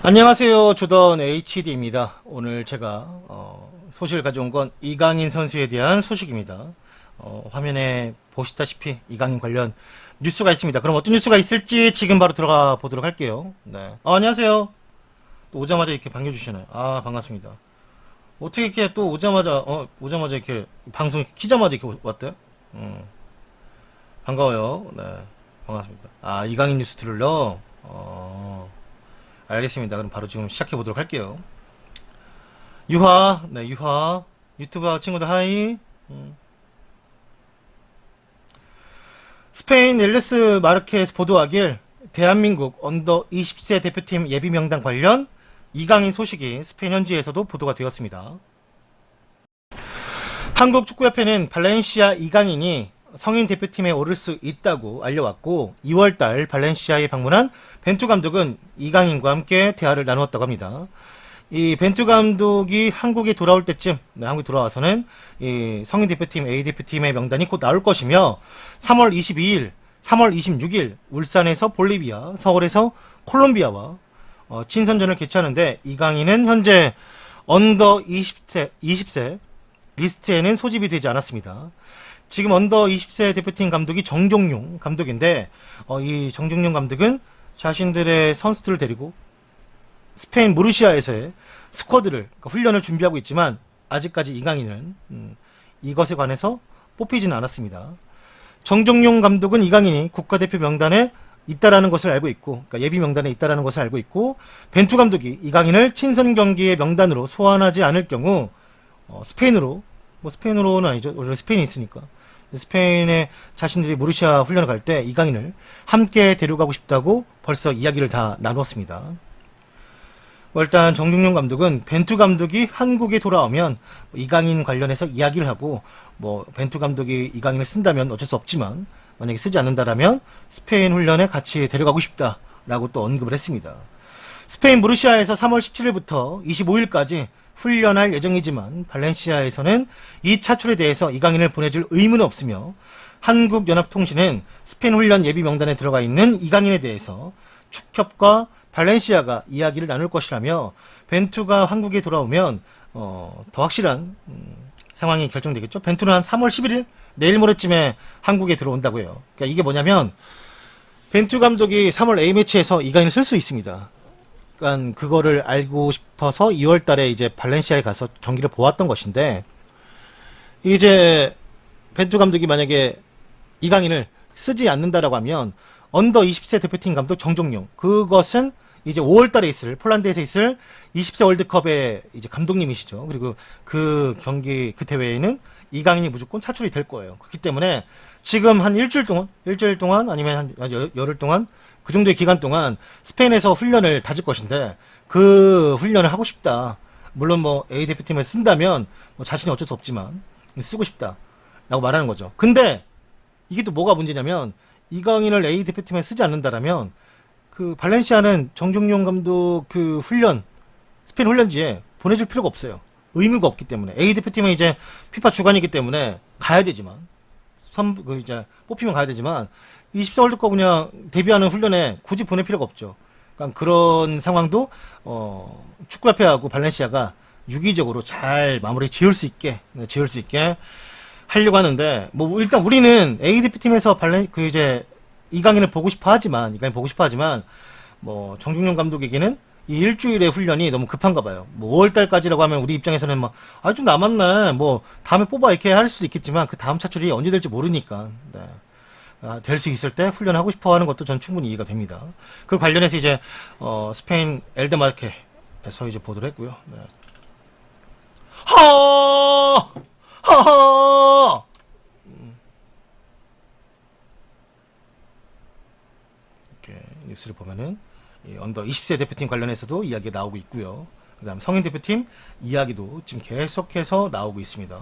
안녕하세요. 주던 HD입니다. 오늘 제가 어, 소식을 가져온 건 이강인 선수에 대한 소식입니다. 어, 화면에 보시다시피 이강인 관련 뉴스가 있습니다. 그럼 어떤 뉴스가 있을지 지금 바로 들어가 보도록 할게요. 네. 어, 안녕하세요. 또 오자마자 이렇게 반겨주시나요? 아 반갑습니다. 어떻게 이렇게 또 오자마자 어 오자마자 이렇게 방송 키자마자 이렇게 왔대요? 음. 반가워요. 네 반갑습니다. 아 이강인 뉴스 들으러 어. 알겠습니다. 그럼 바로 지금 시작해 보도록 할게요. 유화, 네, 유화. 유튜버 친구들 하이. 음. 스페인 엘레스 마르케스 보도하길 대한민국 언더 20세 대표팀 예비 명단 관련 이강인 소식이 스페인 현지에서도 보도가 되었습니다. 한국 축구협회는 발렌시아 이강인이 성인 대표팀에 오를 수 있다고 알려왔고 2월달 발렌시아에 방문한 벤투 감독은 이강인과 함께 대화를 나누었다고 합니다. 이 벤투 감독이 한국에 돌아올 때쯤 네, 한국에 돌아와서는 이 성인 대표팀 A 대표팀의 명단이 곧 나올 것이며 3월 22일, 3월 26일 울산에서 볼리비아, 서울에서 콜롬비아와 어, 친선전을 개최하는데 이강인은 현재 언더 20세, 20세 리스트에는 소집이 되지 않았습니다. 지금 언더 20세 대표팀 감독이 정종용 감독인데 어, 이 정종용 감독은 자신들의 선수들을 데리고 스페인 무르시아에서의 스쿼드를 그러니까 훈련을 준비하고 있지만 아직까지 이강인은 음, 이것에 관해서 뽑히지는 않았습니다. 정종용 감독은 이강인이 국가대표 명단에 있다라는 것을 알고 있고 그러니까 예비 명단에 있다라는 것을 알고 있고 벤투 감독이 이강인을 친선 경기의 명단으로 소환하지 않을 경우 어, 스페인으로 뭐 스페인으로는 아니죠 원래 스페인이 있으니까 스페인에 자신들이 무르시아 훈련을 갈 때 이강인을 함께 데려가고 싶다고 벌써 이야기를 다 나누었습니다. 뭐 일단 정중용 감독은 벤투 감독이 한국에 돌아오면 이강인 관련해서 이야기를 하고 뭐 벤투 감독이 이강인을 쓴다면 어쩔 수 없지만 만약에 쓰지 않는다라면 스페인 훈련에 같이 데려가고 싶다라고 또 언급을 했습니다. 스페인 무르시아에서 3월 17일부터 25일까지 훈련할 예정이지만 발렌시아에서는 이 차출에 대해서 이강인을 보내줄 의무는 없으며 한국연합통신은 스페인 훈련 예비 명단에 들어가 있는 이강인에 대해서 축협과 발렌시아가 이야기를 나눌 것이라며 벤투가 한국에 돌아오면 어, 더 확실한 음, 상황이 결정되겠죠. 벤투는 한 3월 11일 내일 모레쯤에 한국에 들어온다고 해요. 그러니까 이게 뭐냐면 벤투 감독이 3월 A매치에서 이강인을 쓸 수 있습니다. 그러니까 그거를 알고 싶어서 2월 달에 이제 발렌시아에 가서 경기를 보았던 것인데 이제 벤투 감독이 만약에 이강인을 쓰지 않는다라고 하면 언더 20세 대표팀 감독 정종용 그것은 이제 5월 달에 있을 폴란드에서 있을 20세 월드컵의 이제 감독님이시죠. 그리고 그 경기 그 대회에는 이강인이 무조건 차출이 될 거예요. 그렇기 때문에 지금 한 일주일 동안 일주일 동안 아니면 한 여- 열흘 동안 그 정도의 기간 동안 스페인에서 훈련을 다질 것인데 그 훈련을 하고 싶다. 물론 뭐 A 대표팀을 쓴다면 뭐 자신이 어쩔 수 없지만 쓰고 싶다라고 말하는 거죠. 근데 이게 또 뭐가 문제냐면 이강인을 A 대표팀에 쓰지 않는다라면 그 발렌시아는 정종용 감독 그 훈련 스페인 훈련지에 보내줄 필요가 없어요. 의무가 없기 때문에 A 대표팀은 이제 피파 주관이기 때문에 가야 되지만 선, 그 이제 뽑히면 가야 되지만 20세 월드컵 그냥 데뷔하는 훈련에 굳이 보낼 필요가 없죠. 그러니까 그런 상황도 어, 축구협회하고 발렌시아가 유기적으로 잘 마무리 지을 수 있게 네, 지을 수 있게 하려고 하는데 뭐 일단 우리는 A 대표팀에서 발렌 그 이제 이강인을 보고 싶어 하지만 이강인 보고 싶어 하지만 뭐 정중용 감독에게는 이 일주일의 훈련이 너무 급한가 봐요. 뭐 5월 달까지라고 하면 우리 입장에서는 막 아 좀 남았네. 뭐 다음에 뽑아 이렇게 할 수도 있겠지만 그 다음 차출이 언제 될지 모르니까. 네. 아, 될수 있을 때 훈련하고 싶어 하는 것도 전 충분히 이해가 됩니다. 그 관련해서 이제 어, 스페인 엘드마르케에서 이제 보도를 했고요. 네. 하! 하하! 이렇게 뉴스를 보면은 이 언더 20세 대표팀 관련해서도 이야기가 나오고 있고요. 그다음 성인 대표팀 이야기도 지금 계속해서 나오고 있습니다.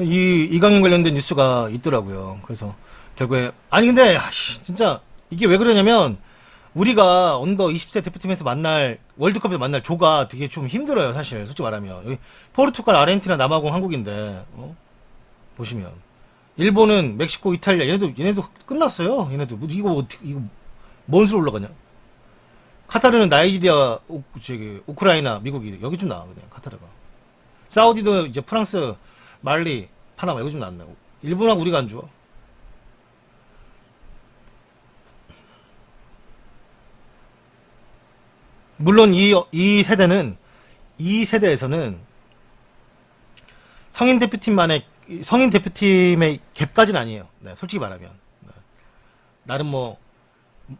이 이강인 관련된 뉴스가 있더라고요. 그래서 결국에 아니 근데 아씨 진짜 이게 왜 그러냐면 우리가 언더 20세 대표팀에서 만날 월드컵에서 만날 조가 되게 좀 힘들어요 사실 솔직히 말하면 여기 포르투갈 아르헨티나 남아공 한국인데 어? 보시면 일본은 멕시코, 이탈리아 얘네도 얘네도 끝났어요. 얘네도 뭐 이거 어떻게 이거 뭔 수로 올라가냐? 카타르는 나이지리아, 우, 저기 우크라이나, 미국이 여기 좀 나와 그냥 카타르가. 사우디도 이제 프랑스, 말리, 파나마 여기 좀 나왔네. 일본하고 우리가 안 좋아. 물론 이, 이 세대는, 이 세대에서는 성인 대표팀만의, 성인 대표팀의 갭까지는 아니에요. 네, 솔직히 말하면. 네. 나름 뭐,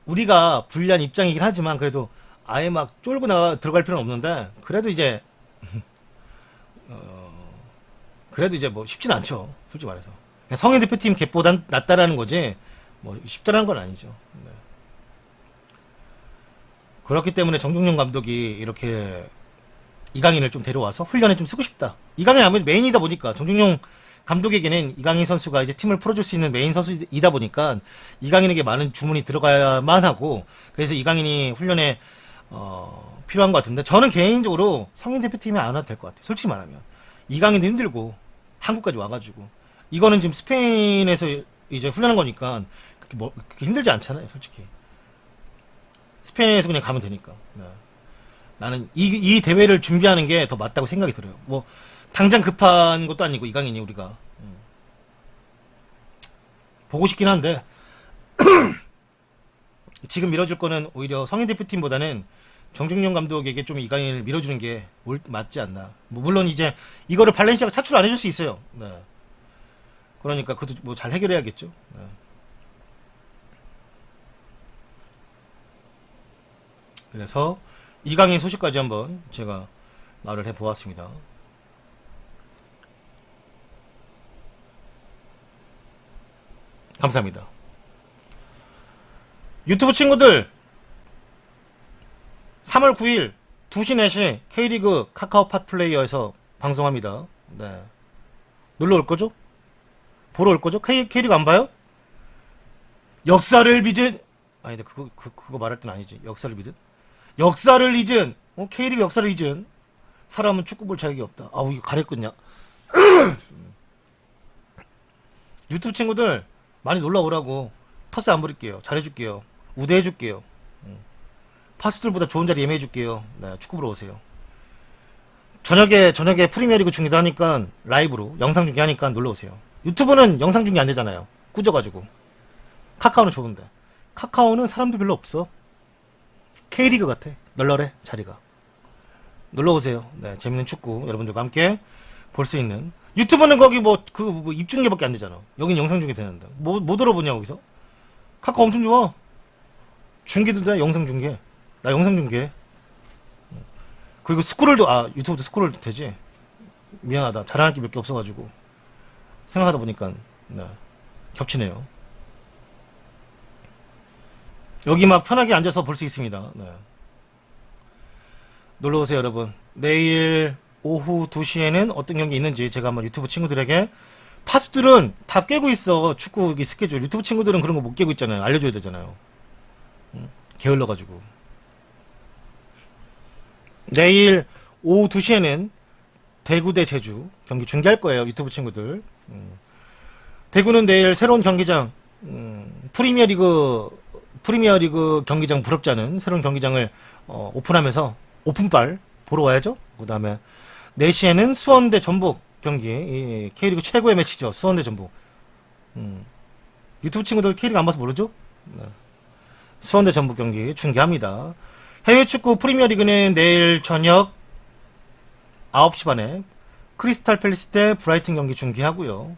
우리가 불리한 입장이긴 하지만, 그래도 아예 막 쫄고 나가, 들어갈 필요는 없는데, 그래도 이제, 어, 그래도 이제 뭐 쉽진 않죠. 솔직히 말해서. 성인 대표팀 갭보단 낫다라는 거지, 뭐 쉽다라는 건 아니죠. 네. 그렇기 때문에 정종용 감독이 이렇게 이강인을 좀 데려와서 훈련에 좀 쓰고 싶다. 이강인 아무래도 메인이다 보니까 정종용 감독에게는 이강인 선수가 이제 팀을 풀어줄 수 있는 메인 선수이다 보니까 이강인에게 많은 주문이 들어가야만 하고 그래서 이강인이 훈련에 어, 필요한 것 같은데 저는 개인적으로 성인 대표팀에 안 와도 될 것 같아요. 솔직히 말하면 이강인도 힘들고 한국까지 와가지고 이거는 지금 스페인에서 이제 훈련한 거니까 그렇게, 뭐, 그렇게 힘들지 않잖아요. 솔직히 스페인에서 그냥 가면 되니까. 네. 나는 이, 이 대회를 준비하는 게 더 맞다고 생각이 들어요. 뭐, 당장 급한 것도 아니고, 이강인이 우리가. 음. 보고 싶긴 한데, 지금 밀어줄 거는 오히려 성인 대표팀보다는 정중용 감독에게 좀 이강인을 밀어주는 게 옳- 맞지 않나. 뭐 물론 이제 이거를 발렌시아가 차출 안 해줄 수 있어요. 네. 그러니까 그것도 뭐 잘 해결해야겠죠. 네. 그래서 이강인 소식까지 한번 제가 말을 해보았습니다. 감사합니다. 유튜브 친구들 3월 9일 2시 4시 K리그 카카오 팟 플레이어에서 방송합니다. 네. 놀러 올 거죠? 보러 올 거죠? K, K리그 안 봐요? 역사를 빚은 아니다 그거 그, 그거 말할 땐 아니지 역사를 믿은 역사를 잊은 어, K리그 역사를 잊은 사람은 축구 볼 자격이 없다 아우 이거 가랬군요 유튜브 친구들 많이 놀러 오라고 터스 안 부릴게요 잘해줄게요 우대해줄게요 음. 파스들보다 좋은 자리 예매해 줄게요. 네, 축구 보러 오세요. 저녁에 저녁에 프리미어리그 중계도 하니까 라이브로 영상 중계하니까 놀러 오세요. 유튜브는 영상 중계 안 되잖아요. 꾸져가지고. 카카오는 좋은데. 카카오는 사람도 별로 없어. K리그 같아. 널널해 자리가. 놀러 오세요. 네 재밌는 축구 여러분들과 함께 볼 수 있는. 유튜브는 거기 뭐 그 뭐 입중계밖에 안 되잖아. 여긴 영상 중계 되는데. 뭐, 뭐 들어보냐 거기서? 카카오 엄청 좋아. 중계도 돼 영상 중계 나 영상 중계 그리고 스크롤도 아 유튜브도 스크롤 되지 미안하다 자랑할 게 몇 개 없어가지고 생각하다 보니까 네, 겹치네요 여기 막 편하게 앉아서 볼 수 있습니다. 네. 놀러 오세요, 여러분. 내일 오후 2시에는 어떤 경기 있는지 제가 한번 유튜브 친구들에게 파스들은 다 깨고 있어. 축구 이 스케줄. 유튜브 친구들은 그런 거 못 깨고 있잖아요. 알려줘야 되잖아요. 응? 게을러가지고. 내일 오후 2시에는 대구 대 제주 경기 중계할 거예요. 유튜브 친구들. 음. 대구는 내일 새로운 경기장, 음, 프리미어리그 프리미어리그 경기장 부럽지 않은 새로운 경기장을 어, 오픈하면서 오픈발 보러 와야죠. 그 다음에 4시에는 수원 대 전북 경기 이 K리그 최고의 매치죠. 수원 대 전북. 음. 유튜브 친구들 K리그 안 봐서 모르죠? 네. 수원 대 전북 경기 중계합니다. 해외 축구 프리미어리그는 내일 저녁 9시 반에 크리스탈 팰리스 대 브라이튼 경기 중계하고요.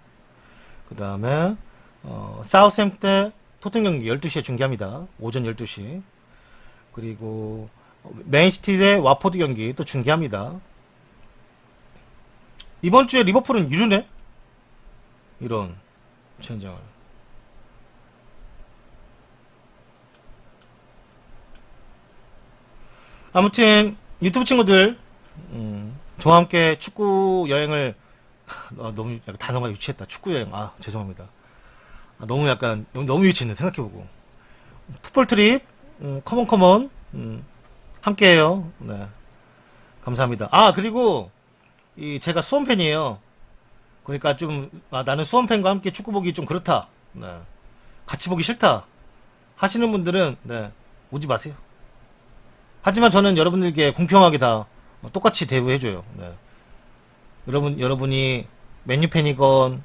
그 다음에 어, 사우스햄 때 토튼 경기 12시에 중계합니다. 오전 12시. 그리고 맨시티 대 와포드 경기 또 중계합니다. 이번 주에 리버풀은 유료네? 이런 젠장을. 아무튼 유튜브 친구들 음, 저와 함께 축구 여행을 아, 너무 약간 단어가 유치했다. 축구 여행. 아 죄송합니다. 아, 너무 약간 너무, 유치했네 생각해보고 풋볼 트립 음, 커먼 커먼 음, 함께해요 네 감사합니다 아 그리고 이 제가 수원 팬이에요 그 그러니까 좀 아, 나는 수원 팬과 함께 축구 보기 좀 그렇다. 네. 같이 보기 싫다. 하시는 분들은 네, 오지 마세요. 하지만 저는 여러분들께 공평하게 다 똑같이 대우해줘요. 네. 여러분 여러분이 맨유 팬이건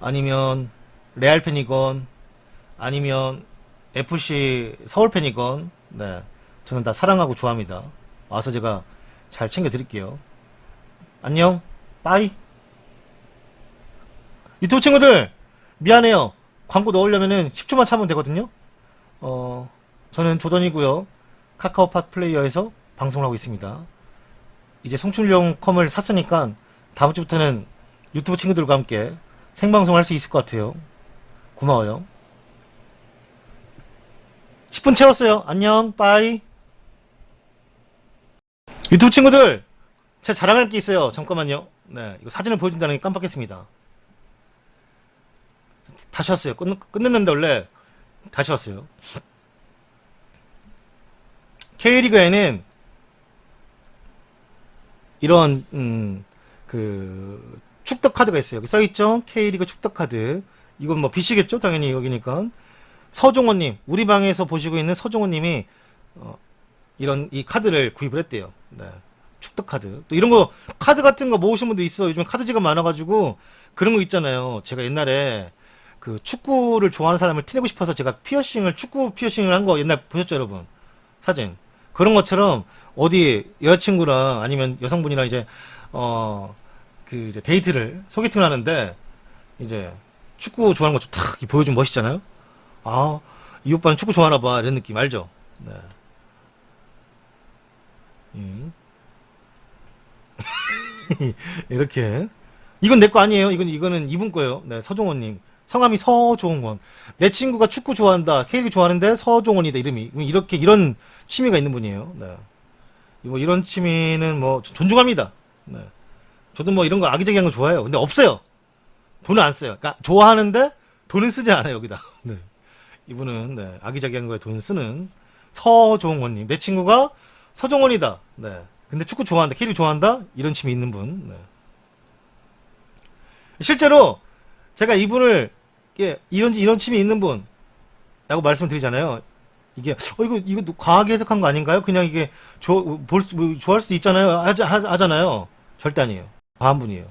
아니면 레알 팬이건 아니면 FC 서울 팬이건 네 저는 다 사랑하고 좋아합니다. 와서 제가 잘 챙겨드릴게요. 안녕, 빠이. 유튜브 친구들 미안해요. 광고 넣으려면은 10초만 참으면 되거든요. 어 저는 조던이고요. 카카오팟 플레이어에서 방송을 하고 있습니다. 이제 송출용 컴을 샀으니까 다음 주부터는 유튜브 친구들과 함께 생방송 할 수 있을 것 같아요. 고마워요. 10분 채웠어요. 안녕, 빠이. 유튜브 친구들, 제가 자랑할 게 있어요. 잠깐만요. 네, 이거 사진을 보여준다는 게 깜빡했습니다. 다시 왔어요. 끝, 끝냈는데 원래 다시 왔어요. K리그에는 이런 음, 그 축덕 카드가 있어요. 여기 써 있죠? K리그 축덕 카드. 이건 뭐 BC겠죠? 당연히 여기니까. 서종원 님, 우리 방에서 보시고 있는 서종원 님이 어, 이런 이 카드를 구입을 했대요. 네. 축덕 카드. 또 이런 거 카드 같은 거 모으신 분도 있어. 요즘 카드지가 많아 가지고 그런 거 있잖아요. 제가 옛날에 그 축구를 좋아하는 사람을 티내고 싶어서 제가 피어싱을 축구 피어싱을 한 거 옛날 보셨죠, 여러분? 사진. 그런 것처럼 어디 여자친구랑 아니면 여성분이랑 이제 어 그 이제 데이트를 소개팅을 하는데 이제 축구 좋아하는 거 좀 탁 보여주면 멋있잖아요. 아, 이 오빠는 축구 좋아하나 봐. 이런 느낌 알죠? 네. 음. 이렇게. 이건 내 거 아니에요. 이건, 이거는 이분 거예요. 네, 서종원님. 성함이 서종원. 내 친구가 축구 좋아한다. K리그 좋아하는데 서종원이다, 이름이. 이렇게, 이런 취미가 있는 분이에요. 네. 뭐, 이런 취미는 뭐, 존중합니다. 네. 저도 뭐, 이런 거 악의적인 거 좋아해요. 근데 없어요. 돈을 안 써요. 그러니까, 좋아하는데, 돈을 쓰지 않아요, 여기다. 네. 이분은, 네, 아기자기한 거에 돈 쓰는 서종원님. 내 친구가 서종원이다. 네. 근데 축구 좋아한다. K리그 좋아한다? 이런 취미 있는 분. 네. 실제로 제가 이분을 이게 이런 이런 취미 있는 분 라고 말씀드리잖아요. 이게 어 이거 이거 과하게 해석한 거 아닌가요? 그냥 이게 좋볼수 뭐, 좋아할 수 있잖아요. 하자 하, 하잖아요. 절대 아니에요. 과한 분이에요.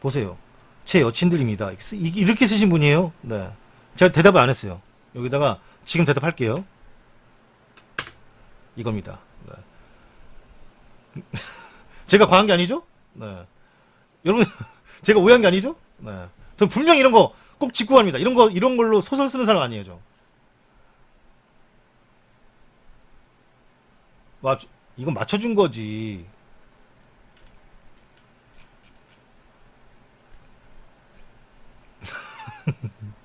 보세요. 제 여친들입니다. 이렇게 쓰신 분이에요. 네. 제가 대답을 안 했어요. 여기다가 지금 대답할게요. 이겁니다. 네. 제가 과한 게 아니죠? 네. 여러분, 제가 오해한 게 아니죠? 네. 전 분명히 이런 거 꼭 갑니다. 이런 거, 이런 걸로 소설 쓰는 사람 아니에요, 저. 와, 이건 맞춰준 거지.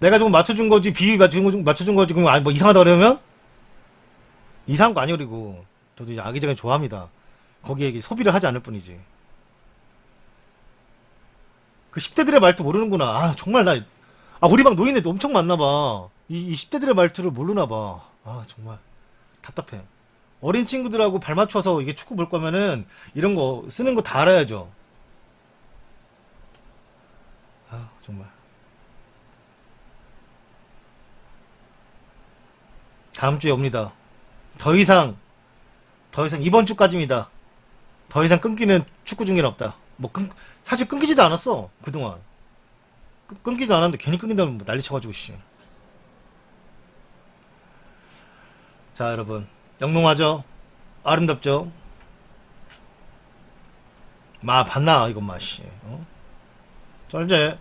내가 조금 맞춰준 거지, 비위 맞춰준, 거, 맞춰준 거지, 그럼, 아니, 뭐, 이상하다 그러면? 이상한 거 아니오, 그리고. 저도 이제 아기자기 좋아합니다. 거기에 소비를 하지 않을 뿐이지. 그 10대들의 말투 모르는구나. 아, 정말 나, 아, 우리 방 노인네도 엄청 많나봐. 이, 이 10대들의 말투를 모르나봐. 아, 정말. 답답해. 어린 친구들하고 발 맞춰서 이게 축구 볼 거면은, 이런 거, 쓰는 거 다 알아야죠. 아, 정말. 다음 주에 옵니다. 더 이상, 더 이상, 이번 주까지입니다. 더 이상 끊기는 축구 중계는 없다. 뭐, 끊, 사실 끊기지도 않았어. 그동안. 끊, 끊기지도 않았는데 괜히 끊긴다면 뭐 난리 쳐가지고, 씨. 자, 여러분. 영롱하죠? 아름답죠? 마, 봤나, 마, 씨. 어? 쩔제.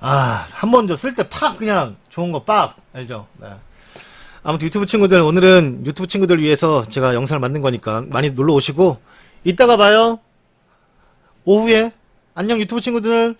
아, 한 번 저 쓸 때 팍 그냥 좋은 거 빡 알죠? 네. 아무튼 유튜브 친구들 오늘은 유튜브 친구들 위해서 제가 영상을 만든 거니까 많이 놀러 오시고 이따가 봐요. 오후에 안녕 유튜브 친구들.